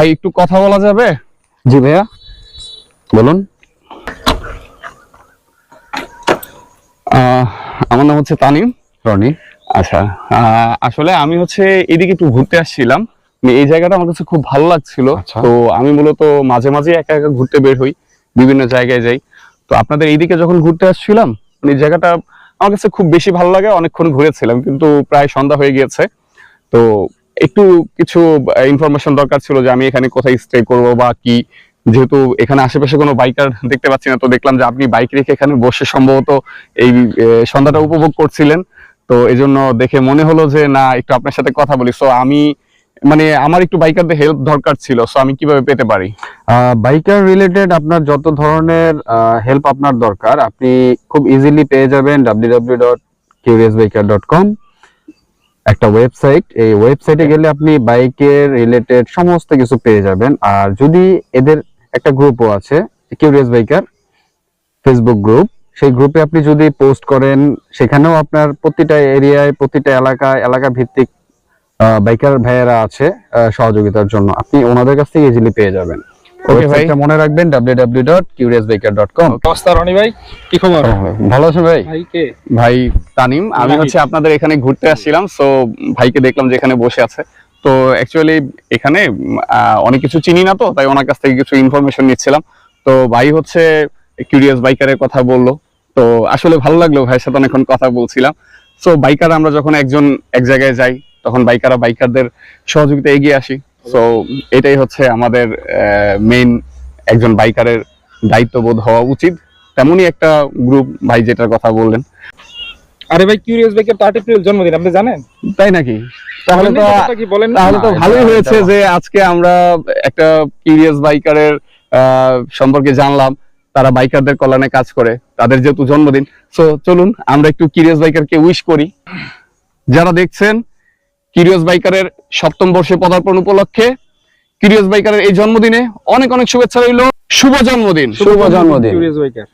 ভাই একটু কথা বলা যাবে? জি ভাইয়া। বলুন। আমার নাম হচ্ছে তানিম। রনি। আচ্ছা আসলে আমি হচ্ছে এদিকে একটু ঘুরতে আসছিলাম। এই জায়গাটা আমার কাছে খুব ভালো লাগছিল। আচ্ছা। তো আমি মূলত মাঝে মাঝে একা একা ঘুরতে বের হই বিভিন্ন জায়গায় যাই। তো আপনাদের এইদিকে যখন ঘুরতে আসছিলাম মানে এই জায়গাটা আমার কাছে খুব বেশি ভালো লাগে। অনেকক্ষণ ঘুরেছিলাম কিন্তু প্রায় সন্ধ্যা হয়ে গিয়েছে। তো একটু কিছু ইনফরমেশন দরকার ছিল যে আমি এখানে কোথায় স্টে করব বা কি। যেহেতু এখানে আশেপাশে কোনো বাইকার দেখতে পাচ্ছি না, তো দেখলাম যে আপনি বাইক রেখে এখানে বসে সম্ভবত এই সন্ধ্যাটা উপভোগ করছিলেন। তো এই জন্য দেখে মনে হলো যে, না, একটু আপনার সাথে কথা বলি। সো আমি মানে আমার একটু বাইকারদের হেল্প দরকার ছিল। সো আমি কীভাবে পেতে পারি? বাইকার রিলেটেড আপনার যত ধরনের হেল্প আপনার দরকার, আপনি খুব ইজিলি পেয়ে যাবেন www.curiousbiker.com একটা ওয়েবসাইট এই ওয়েবসাইটে গেলে আপনি বাইকের রিলেটেড সমস্ত কিছু পেয়ে যাবেন। আর যদি এদের একটা গ্রুপও আছে কিউরিয়াস বাইকার ফেসবুক গ্রুপ সেই গ্রুপে আপনি যদি পোস্ট করেন, সেখানেও আপনার প্রতিটা এরিয়ায়, প্রতিটা এলাকায় এলাকা ভিত্তিক বাইকার ভাইয়েরা আছে সহযোগিতার জন্য। আপনি ওনাদের কাছ থেকে ইজিলি পেয়ে যাবেন। Okay, ভাই। মনে রাখবেন www.curiousbiker.com নমস্কার রনি ভাই? কি খবর? ভালো আছেন ভাই? ভাই কে? ভাই তানিম আমি হচ্ছে আপনাদের এখানে ঘুরতে আসছিলাম সো ভাইকে দেখলাম যে এখানে বসে আছে। তো অ্যাকচুয়ালি এখানে অনেক কিছু চিনি না তো তাই ওনার কাছ থেকে কিছু ইনফরমেশন নিচ্ছিলাম। তো ভাই হচ্ছে কিউরিয়াস বাইকারের কথা বলল। তো আসলে ভালো লাগল ভাইয়ের সাথে অনেকক্ষণ কথা বলছিলাম। সো বাইকার আমরা যখন একজন এক জায়গায় যাই তখন বাইকাররা বাইকারদের সহযোগিতা এগিয়ে আসি। সো এটাই হচ্ছে আমাদের মেইন একজন বাইকারের দায়িত্ববোধ হওয়া উচিত। তেমনই একটা গ্রুপ ভাই যেটার কথা বললেন। আরে ভাই কিউরিয়াস বাইকের তো আট এপ্রিল জন্মদিন আপনি জানেন? তাই নাকি? তাহলে তো কথা কি বলেন তাহলে তো ভালোই হয়েছে যে আজকে আমরা একটা কিউরিয়াস বাইকারের সম্পর্কে জানলাম। তারা বাইকারদের কল্যাণে কাজ করে তাদের যেহেতু জন্মদিন। সো চলুন আমরা একটু কিউরিয়াস বাইকারকে উইশ করি। যারা দেখছেন কিউরিয়াস বাইকারের সপ্তম বর্ষে পদার্পণ উপলক্ষে কিরিয়স বাইকারের এই জন্মদিনে অনেক অনেক শুভেচ্ছা রইল। শুভ জন্মদিন। শুভ জন্মদিন। কিরিয়স বাইকার